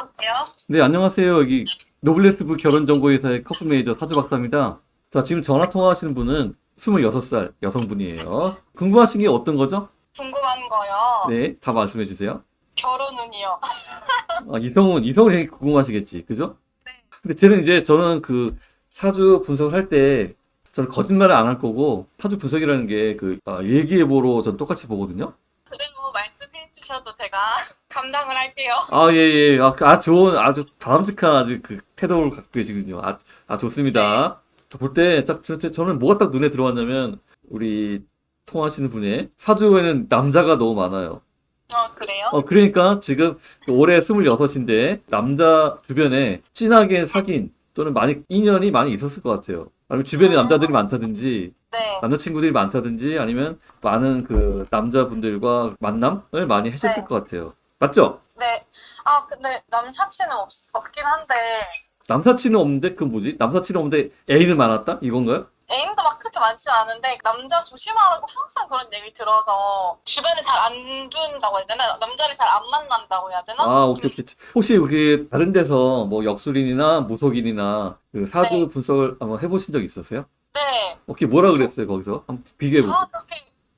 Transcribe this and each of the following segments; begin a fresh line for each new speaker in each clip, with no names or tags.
여보세요?
네, 안녕하세요. 여기 노블레스부 결혼정보회사의 커플 매니저 사주 박사입니다. 자, 지금 전화 통화하시는 분은 26살 여성분이에요. 궁금하신 게 어떤 거죠?
궁금한 거요.
네, 다 말씀해 주세요.
결혼은요?
아, 이성은, 이성은 되게 궁금하시겠지. 그죠?
네.
근데 저는 이제, 저는 그 사주 분석을 할 때, 저는 거짓말을 안 할 거고, 사주 분석이라는 게 그, 아, 일기예보로 전 똑같이 보거든요.
주셔도 제가 감당을 할게요.
아, 예, 예. 아, 그- 아, 좋은, 아주 바람직한 아주 그 태도를 갖고 계시군요. 아, 아, 좋습니다. 볼 때, 딱, 저, 저는 뭐가 딱 눈에 들어왔냐면, 우리 통화하시는 분의 사주에는 남자가 너무 많아요.
어, 그래요?
어, 그러니까 지금 올해 26인데, 남자 주변에 진하게 사귄 또는 많이, 인연이 많이 있었을 것 같아요. 아니면 주변에
음.
남자들이 많다든지,
네.
남자친구들이 많다든지, 아니면 많은 그 남자분들과 만남을 많이 하셨을
네.
것 같아요. 맞죠?
네. 아, 근데 남사친은 없, 없긴 한데,
남사친은 없는데 그 뭐지? 남사친은 없는데 애인은 많았다? 이건가요?
애인도 막 그렇게 많진 않은데, 남자 조심하라고 항상 그런 얘기 들어서, 주변에 잘 안 둔다고 해야 되나? 남자를 잘 안 만난다고 해야 되나?
아, 오케이, 오케이. 혹시 그 다른 데서 뭐 역술인이나 무속인이나 그 사주
네.
분석을 한번 해보신 적 있었어요?
네.
오케이, 뭐라 그랬어요, 거기서? 한번 비교해보고.
다 그렇게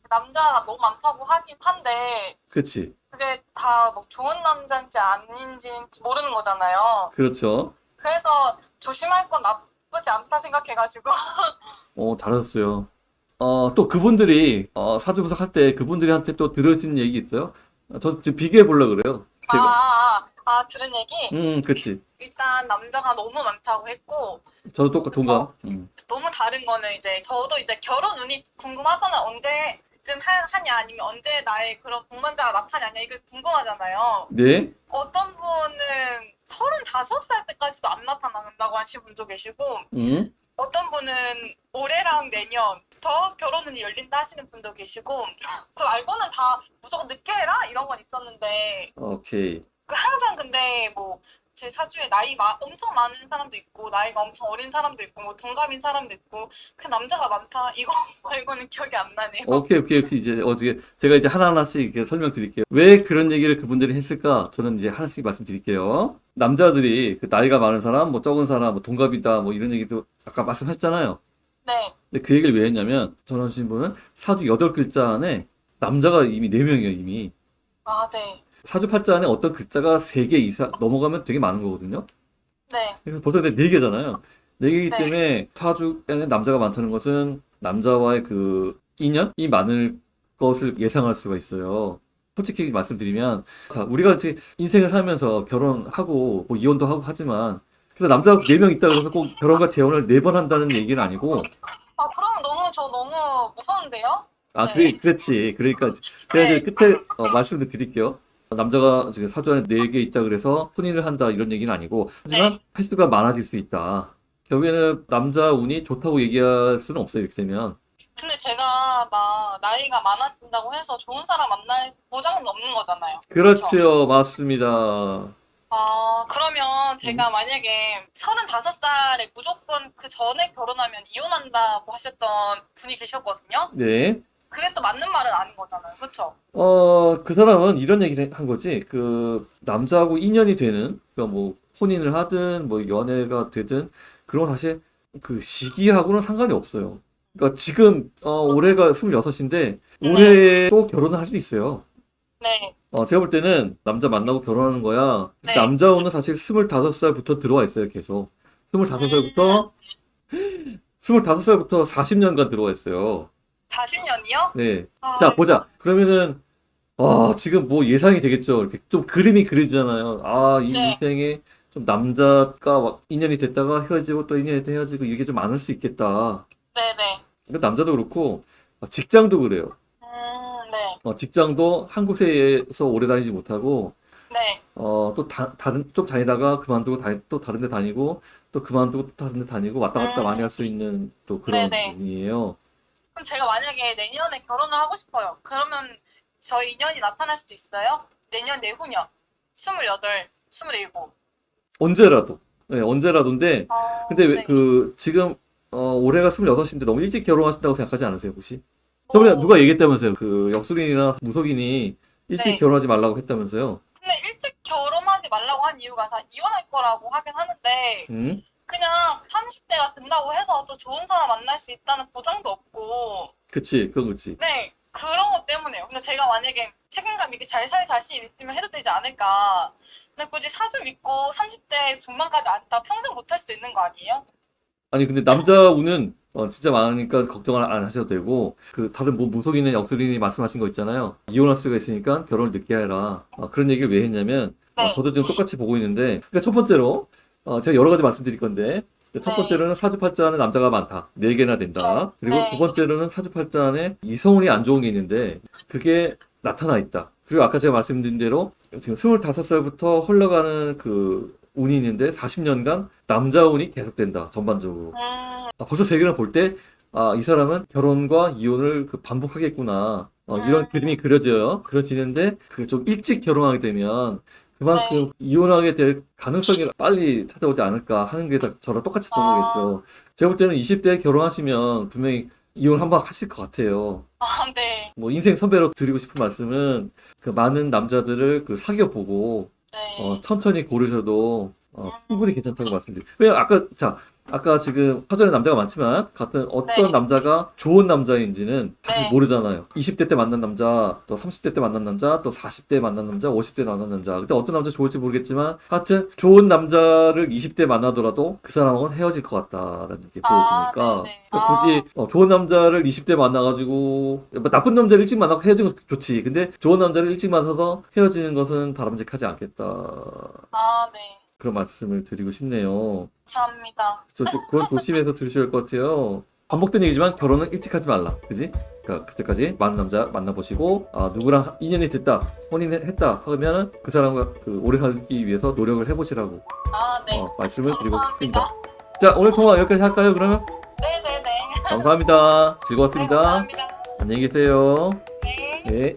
남자가 너무 많다고 하긴 한데,
그치.
그게 다뭐 좋은 남자인지 아닌지 모르는 거잖아요.
그렇죠.
그래서 조심할 건 나쁘지 않다 생각해가지고.
어, 잘하셨어요. 어, 또 그분들이, 어, 사주 분석 할 때 그분들한테 또 들으신 얘기 있어요? 어, 저 지금 비교해보려고 그래요.
아,
제가.
아, 아, 아, 들은 얘기?
음, 그치.
일단 남자가 너무 많다고 했고,
저도 똑같, 동감. 음.
너무 다른 거는 이제 저도 이제 결혼 운이 궁금하잖아. 언제쯤 하, 하냐, 아니면 언제 나의 그런 동반자가 나타나냐, 이게 궁금하잖아요.
네.
어떤 분은 35살 때까지도 안 나타난다고 하시는 분도 계시고,
음.
어떤 분은 올해랑 내년부터 결혼 운이 열린다 하시는 분도 계시고, 그 말고는 다 무조건 늦게 해라? 이런 건 있었는데,
오케이.
그 항상 근데 뭐 제 사주에 나이 마, 엄청 많은 사람도 있고 나이가 엄청 어린 사람도 있고 뭐 동갑인 사람도 있고 그 남자가 많다 이거 말고는 기억이 안 나네요.
오케이, 오케이, 오케이. 이제 어떻게 제가 이제 하나하나씩 이렇게 설명드릴게요. 왜 그런 얘기를 그분들이 했을까? 저는 이제 하나씩 말씀드릴게요. 남자들이 그 나이가 많은 사람, 뭐 적은 사람, 뭐 동갑이다, 뭐 이런 얘기도 아까 말씀하셨잖아요.
네.
근데 그 얘기를 왜 했냐면 전하신 분은 사주 여덟 글자 안에 남자가 이미 네 명이에요, 이미.
아 네.
사주 팔자 안에 어떤 글자가 세 개 이상 넘어가면 되게 많은 거거든요.
네.
그래서 벌써 근데 네 개잖아요. 네 개이기
네.
때문에 사주에는 남자가 많다는 것은 남자와의 그 인연이 많을 것을 예상할 수가 있어요. 솔직히 말씀드리면, 자, 우리가 이제 인생을 살면서 결혼하고 뭐 이혼도 하고 하지만, 그래서 남자가 네 명 있다 그래서 꼭 결혼과 재혼을 네 번 한다는 얘기는 아니고,
아 그럼 너무 저 너무 무서운데요?
아,
네.
그래, 그렇지. 그러니까 제가 이제 끝에 어, 말씀을 드릴게요. 남자가 지금 사주 안에 네 개 있다 그래서 혼인을 한다 이런 얘기는 아니고, 하지만
네.
횟수가 많아질 수 있다. 결국에는 남자 운이 좋다고 얘기할 수는 없어요, 이렇게 되면.
근데 제가 막 나이가 많아진다고 해서 좋은 사람 만날 보장은 없는 거잖아요.
그렇죠, 맞습니다.
아 그러면
음.
제가 만약에 35살에 무조건 그 전에 결혼하면 이혼한다고 하셨던 분이 계셨거든요.
네.
그게 또 맞는 말은 아닌 거잖아요. 그쵸?
어, 그 사람은 이런 얘기를 한 거지. 그, 남자하고 인연이 되는, 그러니까 뭐, 혼인을 하든, 뭐, 연애가 되든, 그런 거 사실 그 시기하고는 상관이 없어요. 그러니까 지금, 어, 올해가 26인데, 올해도 결혼을 할 수 있어요.
네.
어, 제가 볼 때는 남자 만나고 결혼하는 거야.
네.
남자 운은 사실 25살부터 들어와 있어요, 계속. 25살부터, 25살부터 40년간 들어와 있어요.
40년이요?
네.
아,
자, 보자. 그러면은, 아, 지금 뭐 예상이 되겠죠. 이렇게 좀 그림이 그리잖아요. 아, 이
네.
인생에 좀 남자가 막 인연이 됐다가 헤어지고 또 인연이 됐다 헤어지고 이게 좀 많을 수 있겠다.
네네.
그러니까 남자도 그렇고, 어, 직장도 그래요.
음, 네.
어, 직장도 한 곳에서 오래 다니지 못하고,
네.
어, 또 다, 다른, 좀 다니다가 그만두고 다, 또 다른 데 다니고, 또 그만두고 또 다른 데 다니고 왔다 갔다
음.
많이 할 수 있는 또 그런
네네.
분이에요.
그럼 제가 만약에 내년에 결혼을 하고 싶어요. 그러면 저희 인연이 나타날 수도 있어요? 내년, 내후년. 28, 27.
언제라도. 네, 언제라도인데,
어,
근데 왜
네.
그 지금 어 올해가 26인데 너무 일찍 결혼하신다고 생각하지 않으세요, 혹시? 저번에
어,
누가 얘기했다면서요. 그 역술인이나 무속인이 일찍
네.
결혼하지 말라고 했다면서요.
근데 일찍 결혼하지 말라고 한 이유가 다 이혼할 거라고 하긴 하는데
음?
그냥 30대가 된다고 해서 또 좋은 사람 만날 수 있다는 보장도 없고
그치, 그건 그치.
네 그런 것 때문에요. 근데 제가 만약에 책임감 있게 잘 살 자신 있으면 해도 되지 않을까. 근데 굳이 사주 믿고 30대 중반까지 안다 평생 못 할 수도 있는 거 아니에요?
아니, 근데 남자 운은 어, 진짜 많으니까 걱정을 안 하셔도 되고, 그, 다른 뭐, 무속인의 영수린이 말씀하신 거 있잖아요. 이혼할 수가 있으니까 결혼을 늦게 해라. 어, 그런 얘기를 왜 했냐면, 어,
네.
저도 지금 똑같이 보고 있는데, 그러니까 첫 번째로, 어, 제가 여러 가지 말씀드릴 건데, 첫
네.
번째로는 사주팔자는 남자가 많다. 네 개나 된다. 그리고
네.
두 번째로는 사주팔자 안에 이성운이 안 좋은 게 있는데, 그게 나타나 있다. 그리고 아까 제가 말씀드린 대로, 지금 25살부터 흘러가는 그 운이 있는데, 40년간 남자 운이 계속된다. 전반적으로.
음,
아, 벌써 세계를 볼 때, 아, 이 사람은 결혼과 이혼을 그 반복하겠구나. 어, 이런
음.
그림이 그려져요. 그려지는데, 그 좀 일찍 결혼하게 되면, 그만큼
네.
이혼하게 될 가능성이 빨리 찾아오지 않을까 하는 게 다 저랑 똑같이 본
아.
거겠죠. 제가 볼 때는 20대에 결혼하시면 분명히 이혼 한 번 하실 것 같아요.
아, 네.
뭐, 인생 선배로 드리고 싶은 말씀은, 그 많은 남자들을 그 사귀어 보고,
네.
어, 천천히 고르셔도 어, 충분히 괜찮다고 말씀드려요. 왜냐 아까 자 아까 지금 사전에 남자가 많지만 같은 어떤
네.
남자가 좋은 남자인지는 사실
네.
모르잖아요. 20대 때 만난 남자, 또 30대 때 만난 남자, 또 40대 만난 남자, 50대 만난 남자. 그때 어떤 남자 좋을지 모르겠지만 하여튼 좋은 남자를 20대 만나더라도 그 사람하고는 헤어질 것 같다라는 게
아,
보여지니까
네네.
그러니까 굳이 어, 좋은 남자를 20대 만나가지고 뭐 나쁜 남자를 일찍 만나고 헤어지는 건 좋지. 근데 좋은 남자를 일찍 만나서 헤어지는 것은 바람직하지 않겠다.
아, 네.
그런 말씀을 드리고 싶네요.
감사합니다.
저, 저- 그건 조심해서 들으셔야 할 것 같아요. 반복된 얘기지만 결혼은 일찍 하지 말라. 그지? 그러니까 그때까지 많은 남자 만나보시고 아, 누구랑 인연이 됐다, 혼인을 했다 하면은 그 사람과 그 오래 살기 위해서 노력을 해보시라고
아, 네.
어, 말씀을 드리고 싶습니다.
감사합니다.
자, 오늘 통화 여기까지 할까요? 그러면
네네네.
감사합니다.
네,
즐거웠습니다.
감사합니다.
안녕히 계세요.
네.
네.